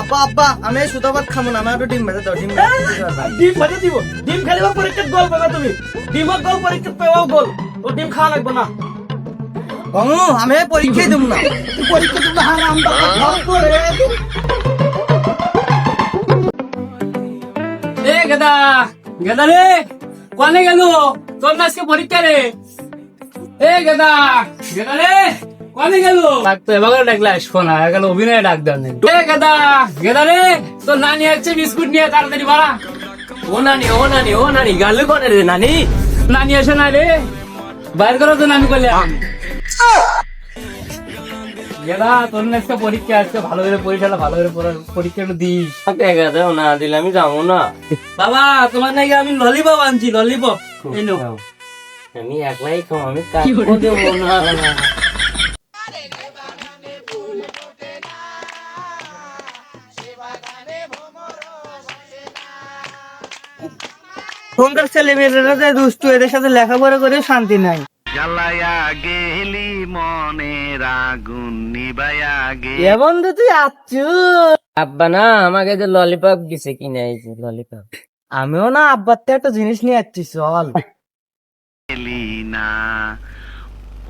আব্বা আব্বা আমি সুতা ভাত খাব না আমার একটু ডিম ভেজে দাও ডিম ডিম ভাজি দিব। ডিম খেলিব পরীক্ষাত গোল পাবা তুমি। ডিমত গোল পরীক্ষাত পেওয়াও গোল। ও ডিম খাওয়া লাগবে না। বাবু আমি পরীক্ষাই দেবো না। তুই পরীক্ষা তুমি হারাম এ গেদা গেদা রে কোনে গেল তোর আজকে পরীক্ষা রে এ গেদা গেদা রে কোনে গেল? ডাকতো এবার ডাকলে আসব না এখন অভিনয় ডাক দেন গেদা গেদা রে তোর নানি আসছে বিস্কুট নিয়ে তাড়াতাড়ি বাড়া। ও নানি ও নানি ও নানি গালে কোনে রে নানি? নানি আসে না রে বাইর করো তো নামি করলে গেদা তোর না পরীক্ষা আজকে ভালো করে পরীক্ষাটা ভালো করে পড়া- পরীক্ষাটা দিস। দেখা দাও না দিলে আমি যাব না। বাবা তোমার নাকি আমি ললিপপ আনছি ললিপপ আমি একলাই খাও আমি দেবো না। ফোনকার ছেলে মেয়েরা যে দুষ্টু এদের সাথে লেখাপড়া করে শান্তি নাই গেলি মনের আগুন নিবায়া গে বন্ধু তুই আচ্ছু আব্বা না আমাকে যে ললিপপ দিছে কিনে আইছে ললিপপ আমিও না আব্বার থেকে একটা জিনিস নিয়ে যাচ্ছি চল গেলি না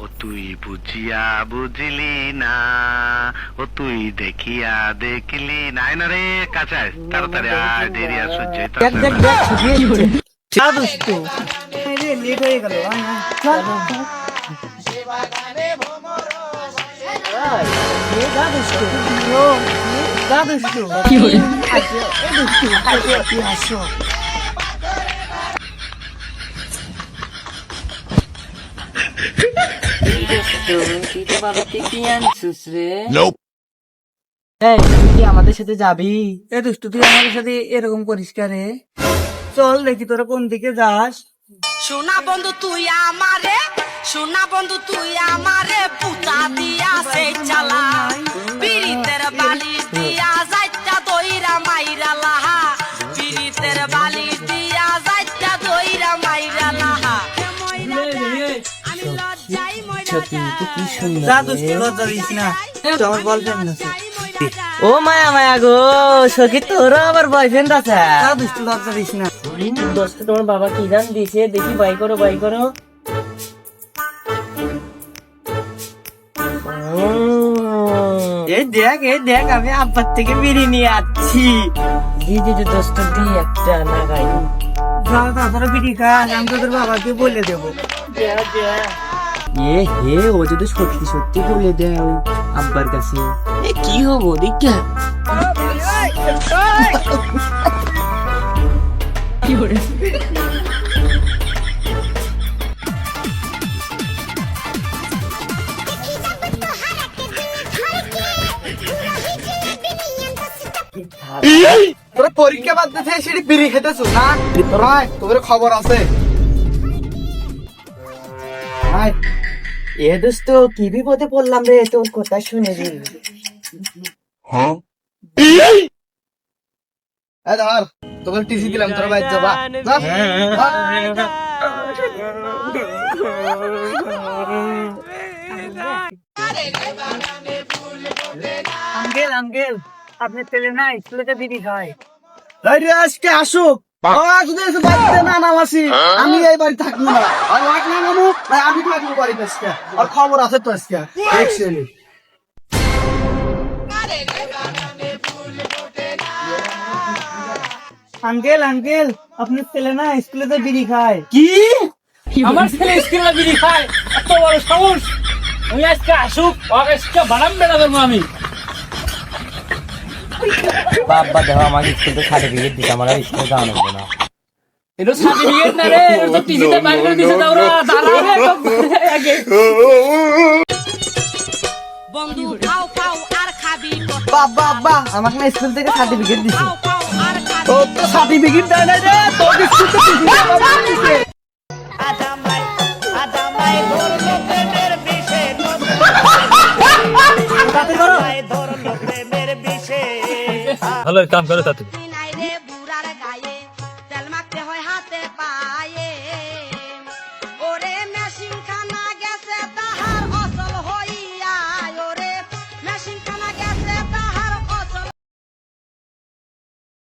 ও তুই বুঝিয়া বুঝলি না ও তুই দেখিয়া দেখলি না রে কাছে তাড়াতাড়ি আয় দেরি আর লেট হয়ে গেল আমাদের সাথে যাবি? এ দুষ্টু তুই আমাদের সাথে এরকম পরিষ্কার রে? চল দেখি তোরা কোন দিকে যাস। সোনা বন্ধু তুই আমারে সোনা বন্ধু তুই আমারে পুতা দিয়া সে চালা। পিরিতের বালি দিয়া যাইতা দইরা মাইরা লাহা। পিরিতের বালি দিয়া যাইতা দইরা মাইরা লাহা। আমি লজ্জাই মইরা যাই যা দুষ্টু লজ্জা দিস না। আমার বয়ফ্রেন্ড আছে ও মায়া মায়া গো সখী তোর আবার বয়ফ্রেন্ড আছে? যা দুষ্টু লজ্জা দিস না? দোস্ত তোমার বাবা কি জান দিছে? দেখি বাই করো বাই করো। এই দেখ এই দেখ আমি আব্বার থেকে বেরিয়ে নিয়ে আসছি। দি দি দি দোস্ত দি একটা না গাই যা তারপরে বিড়ি খাস আমি তোদের বাবাকে বলে দেবো। এ হে ও যদি সত্যি সত্যি বলে দেয় ওই আব্বার কাছে। এ কি হব দেখা তোরা পরীক্ষা বাদ দিতে সেটি বিড়ি খেতেছো না রায় তোদের খবর আছে। আয়। এ দোস্ত কি বিপদে পড়লাম রে তোর কথা শুনে রে এ ধর তোকে টিসি দিলাম তোর বাইর যাবা যা। আঙ্কেল আঙ্কেল আপনার ছেলে না স্কুলেতে বিড়ি খায় রে আজকে আসুক যদি এসে বাড়িতে না নামাসি আমি এই বাড়ি থাকব না। আর লাগ না নামু ভাই আমি থাকব বাড়িতে আজকে। আর খবর আছে তো আজকে। দেখছি আঙ্কেল আঙ্কেল আপনার ছেলে না স্কুলেতে বিড়ি খায়? কি? আমার ছেলে স্কুলে বিড়ি খায় এত বড় সাহস। আমি আজকে আসুক আজকে বানাম বেড়া আমি। বাবা দেখো আমাকে স্কুল থেকে সার্টিফিকেট দিতে আমার স্কুলে যাওয়া লাগবে না। এটা সার্টিফিকেট না রে এটা তো টিসিতে বাইর করে দিছে দাওরা দাঁড়া রে আগে। বন্ধু খাও খাও আর খাবি বাবা বাবা আমাকে না স্কুল থেকে সার্টিফিকেট দিছে। ও তো সার্টিফিকেট দেয় না রে তোর স্কুল থেকে ভালো কাম করে তাতে